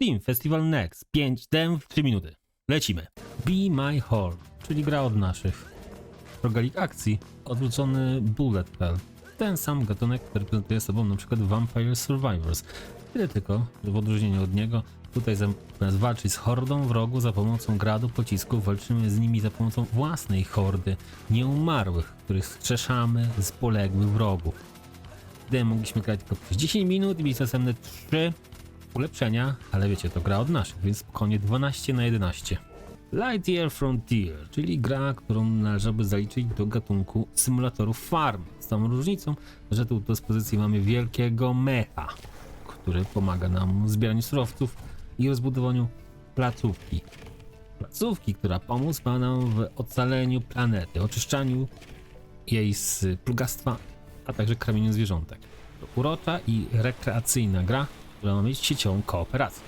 Team Festival Next 5 dem w 3 minuty. Lecimy. Be My Horde, czyli gra od naszych. Rogalik akcji, odwrócony Bullet Hell. Ten sam gatunek reprezentuje sobą przykład Vampire Survivors. Tyle tylko, że w odróżnieniu od niego, tutaj zamiast walczyć z hordą wrogu za pomocą gradu pocisków, walczymy z nimi za pomocą własnej hordy nieumarłych, których strzeszamy z poległych wrogów. Gdy mogliśmy grać tylko przez 10 minut i mieć następne 3 ulepszenia, ale wiecie, to gra od naszych, więc spokojnie 12 na 11. Lightyear Frontier, czyli gra, którą należałoby zaliczyć do gatunku symulatorów farm. Z tą różnicą, że tu do dyspozycji mamy wielkiego mecha, który pomaga nam w zbieraniu surowców i rozbudowaniu placówki. Placówki, która pomóc ma nam w ocaleniu planety, oczyszczaniu jej z plugastwa, a także kramieniu zwierzątek. To urocza i rekreacyjna gra, która ma mieć sieciową kooperację.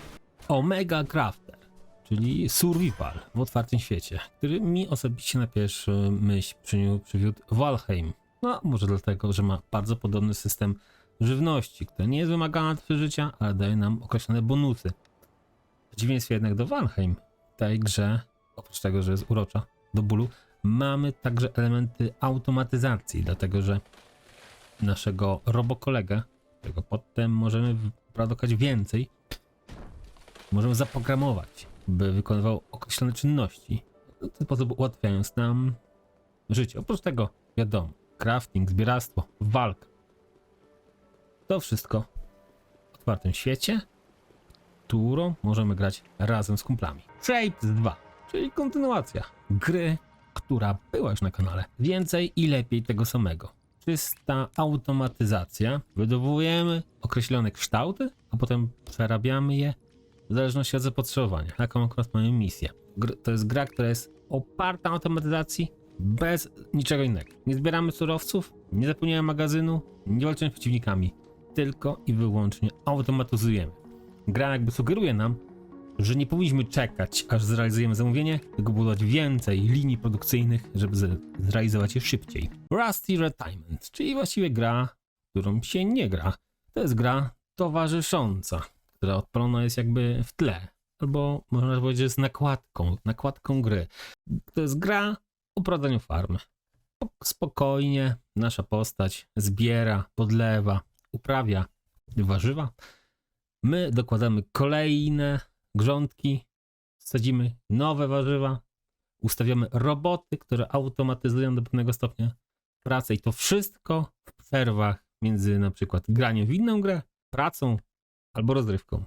Omega Crafter, czyli survival w otwartym świecie, który mi osobiście na pierwszy myśl przyniósł, przywiódł Valheim. No, może dlatego, że ma bardzo podobny system żywności, która nie jest wymagana do przeżycia, ale daje nam określone bonusy. W przeciwieństwie jednak do Valheim, w tej grze, oprócz tego, że jest urocza do bólu, mamy także elementy automatyzacji, dlatego że naszego robokolega, którego potem możemy wyprodukować więcej, możemy zaprogramować, by wykonywał określone czynności, w ten sposób ułatwiając nam życie. Oprócz tego, wiadomo, crafting, zbieractwo, walka. To wszystko w otwartym świecie, którą możemy grać razem z kumplami. Shapes 2, czyli kontynuacja gry, która była już na kanale. Więcej i lepiej tego samego. Czysta automatyzacja. Wydobujemy określone kształty, a potem przerabiamy je w zależności od zapotrzebowania. Taką akurat mamy misję. Gr- to jest gra, która jest oparta na automatyzacji bez niczego innego. Nie zbieramy surowców, nie zapełniamy magazynu, nie walczymy z przeciwnikami. Tylko i wyłącznie automatyzujemy. Gra jakby sugeruje nam, że nie powinniśmy czekać, aż zrealizujemy zamówienie, tylko budować więcej linii produkcyjnych, żeby zrealizować je szybciej. Rusty Retirement, czyli właściwie gra, którą się nie gra. To jest gra towarzysząca, która odpalona jest jakby w tle, albo można powiedzieć, że jest nakładką, nakładką gry. To jest gra o prowadzeniu farmy. Spokojnie nasza postać zbiera, podlewa, uprawia warzywa. My dokładamy kolejne grządki, sadzimy nowe warzywa, ustawiamy roboty, które automatyzują do pewnego stopnia pracę i to wszystko w przerwach między na przykład graniem w inną grę, pracą albo rozrywką.